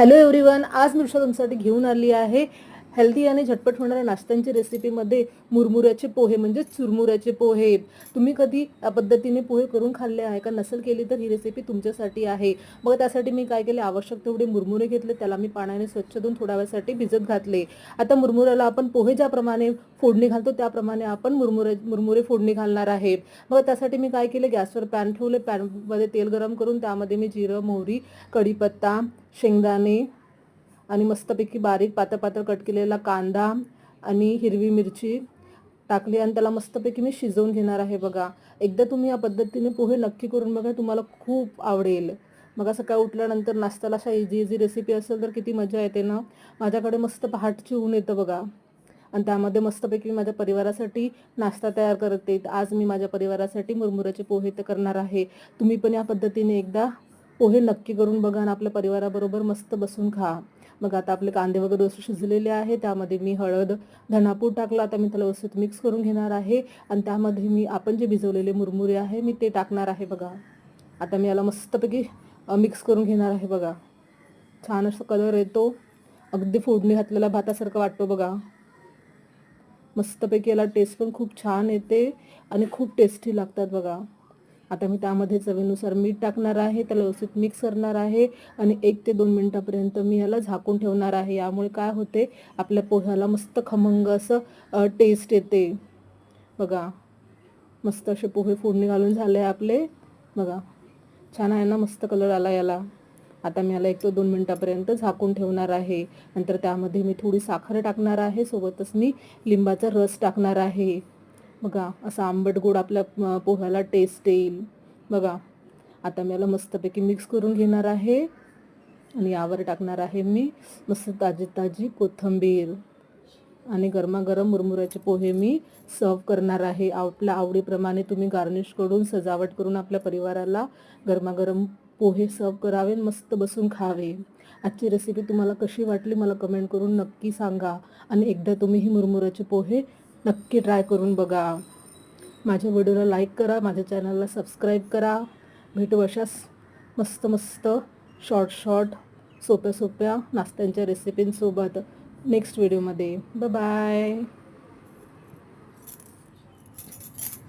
Hello everyone आज मी तुमच्यासाठी घेऊन आली आहे हेल्दी आणि झटपट होणाऱ्या नाश्त्यांच्या रेसिपीमध्ये मुरमुऱ्याचे पोहे म्हणजे चुरमुऱ्याचे पोहे. तुम्ही कधी या पद्धतीने पोहे करून खाल्ले आहे का? नसेल केली तर ही रेसिपी तुमच्यासाठी आहे. मग त्यासाठी मी काय केले? आवश्यक तेवढे मुरमुरे घेतले. त्याला मी पाण्याने स्वच्छ धुवून थोड्या वेळासाठी भिजत घातले. आता मुरमुऱ्याला आपण पोहे ज्याप्रमाणे फोडणी घालतो त्याप्रमाणे आपण मुरमुरे मुरमुरे फोडणी घालणार आहे. मग त्यासाठी मी काय केले? गॅसवर पॅन ठेवले. पॅनमध्ये तेल गरम करून त्यामध्ये मी जिरं मोहरी कढीपत्ता शेंगदाणे आणि मस्तपैकी बारीक पातळ पातळ कट केलेला कांदा आणि हिरवी मिरची टाकली आणि त्याला मस्तपैकी मी शिजवून घेणार आहे बघा. एकदा तुम्ही या पद्धतीने पोहे नक्की करून बघा तुम्हाला खूप आवडेल. मग सकाळी उठल्यानंतर नाश्त्याला अशा इझी इझी रेसिपी असेल तर किती मजा येते ना? माझ्याकडे मस्त पहाटची ऊन येतं बघा. आणि त्यामध्ये मस्तपैकी मी माझ्या परिवारासाठी नाश्ता तयार करते. आज मी माझ्या परिवारासाठी मुरमुऱ्याचे पोहे तर करणार आहे. तुम्ही पण या पद्धतीने एकदा पोहे नक्की करून बघा आणि आपल्या परिवाराबरोबर मस्त बसून खा. मग आता आपले कांदे वगैरे व्यवस्थित शिजलेले आहे त्यामध्ये मी हळद धनापूर टाकला. आता मी त्याला व्यवस्थित मिक्स करून घेणार आहे. आणि त्यामध्ये मी आपण जे भिजवलेले मुरमुरे आहे मी ते टाकणार आहे बघा. आता मी याला मस्तपैकी मिक्स करून घेणार आहे बघा. छान असं कलर येतो. अगदी फोडणी घातलेला भातासारखं वाटतो बघा. मस्तपैकी याला टेस्ट पण खूप छान येते आणि खूप टेस्टी लागतात बघा. आता मी त्यामध्ये चवीनुसार मीठ टाकणार आहे त्याला व्यवस्थित मिक्स करणार आहे आणि एक ते दोन मिनटापर्यंत मी याला झाकून ठेवणार आहे. यामुळे काय होते आपल्या पोह्याला मस्त खमंग असं टेस्ट येते. बघा मस्त असे पोहे फोडणी घालून झाले आपले. बघा छान आहे ना मस्त कलर आला याला. आता मी याला एक ते दोन मिनटापर्यंत झाकून ठेवणार आहे. नंतर त्यामध्ये मी थोडी साखर टाकणार आहे सोबतच मी लिंबाचा रस टाकणार आहे. बघा असा आंबट गोड आपल्या पोह्याला टेस्ट येईल. बघा आता मी याला मस्तपैकी मिक्स करून घेणार आहे. आणि यावर टाकणार आहे मी मस्त ताजी ताजी कोथिंबीर. आणि गरमागरम मुरमुऱ्याचे पोहे मी सर्व करणार आहे. आपल्या आवडीप्रमाणे तुम्ही गार्निश करून सजावट करून आपल्या परिवाराला गरमागरम पोहे सर्व करावे आणि मस्त बसून खावे. आजची रेसिपी तुम्हाला कशी वाटली मला कमेंट करून नक्की सांगा. आणि एकदा तुम्ही ही मुरमुऱ्याचे पोहे नक्की ट्राय करून बघा. माझ्या व्हिडिओला लाईक करा माझ्या चॅनलला सबस्क्राईब करा. भेटू अशाच मस्त मस्त शॉर्ट शॉर्ट सोप्या सोप्या नाश्त्यांच्या रेसिपींसोबत नेक्स्ट व्हिडिओमध्ये बाय